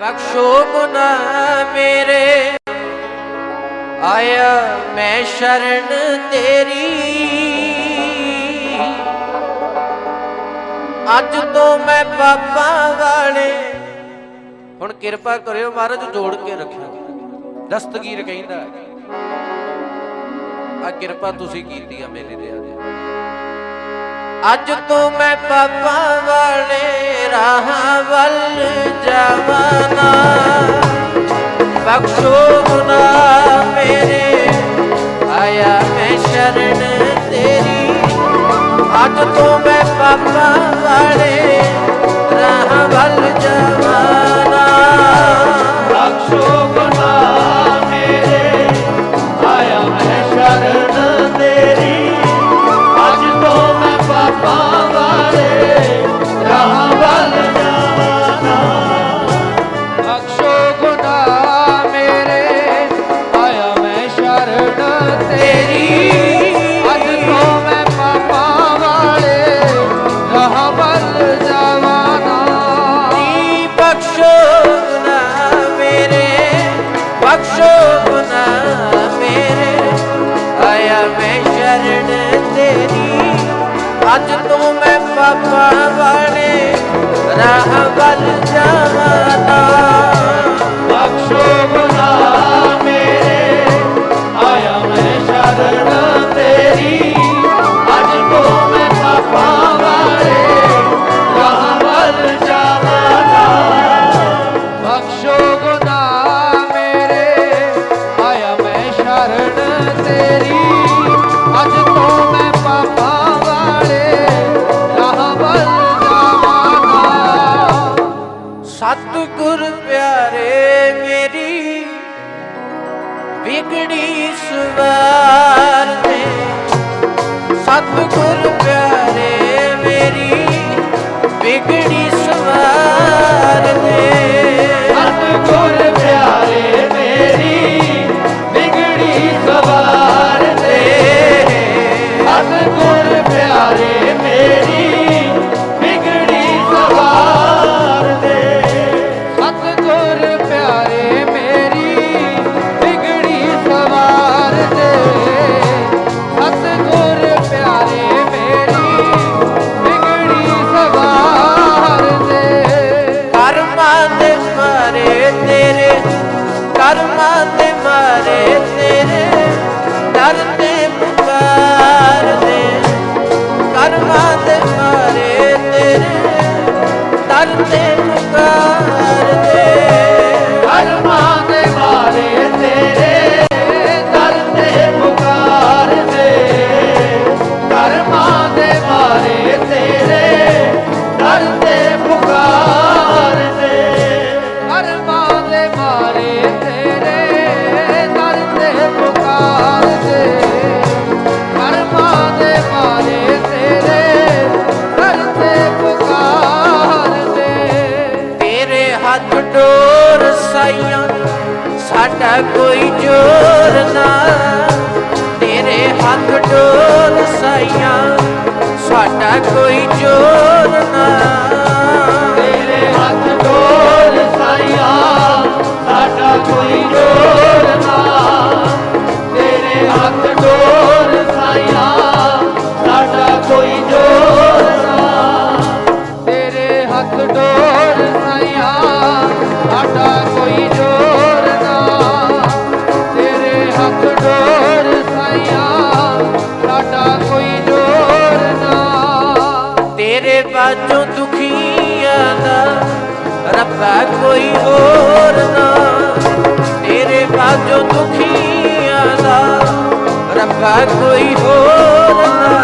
ਬਖਸ਼ੋ ਗੁਨਾਹ ਮੇਰੇ। ਆਇਆ ਮੈਂ ਸ਼ਰਨ ਤੇਰੀ। ਅੱਜ ਤੋਂ ਮੈਂ ਪਾਪਾਂ ਵਾਲੇ। ਹੁਣ ਕਿਰਪਾ ਕਰਿਓ ਮਹਾਰਾਜ, ਜੋੜ ਕੇ ਰੱਖਿਓ। ਦਸਤਗੀਰ ਕਹਿੰਦਾ ਆ ਕਿਰਪਾ ਤੁਸੀਂ ਕੀਤੀ ਆ ਮੇਰੇ ਤੇ ਅੱਜ ਤੋਂ ਮੈਂ ਪਾਪਾਂ ਵਾਲੇ ਰਾਹਾਂ ਵੱਲ ਜਾਵਾਨਾ ਬਖਸ਼ੋ ਗੁਨਾਹ ਮੇਰੇ। ਆਇਆ ਮੈਂ ਸ਼ਰਨ ਤੇਰੀ। ਅੱਜ ਤੋਂ ਮੈਂ ਪਾਪਾਂ ਵਾਲੇ। ਰਾਹਾਂ ਵੱਲ ਜਾਵਾਨਾ ਅੱਜ ਤੋਂ ਮੈਂ ਪਾਪਾਂ ਵਾਲੇ ਰਾਹ ਵੱਲ ਜਾਵਾਂ ਵਿਗੜੀ ਸਵਾਰ ਦੇ ਸਤਿਗੁਰ ਪਿਆਰੇ ਮੇਰੀ ਵਿਗੜੀ ਸਵਾਰ ਡੋਰ ਸਾਈਆਂ, ਸਾਡਾ ਕੋਈ ਜੋਰ ਨਾ। ਤੇਰੇ ਹੱਥ ਡੋਰ ਸਾਈਆਂ, ਸਾਡਾ ਕੋਈ ਜੋਰ ਨਾ। ਤੇਰੇ ਹੱਥ ਡੋਲ ਸਾਈਆਂ, ਸਾਡਾ ਕੋਈ ਜੋਰ ਰੱਬਾ ਕੋਈ ਹੋਰ ਨਾ। ਤੇਰੇ ਬਾਝੋਂ ਦੁਖੀਆਂ ਦਾ ਰੱਬਾ ਕੋਈ ਹੋਰ ਨਾ।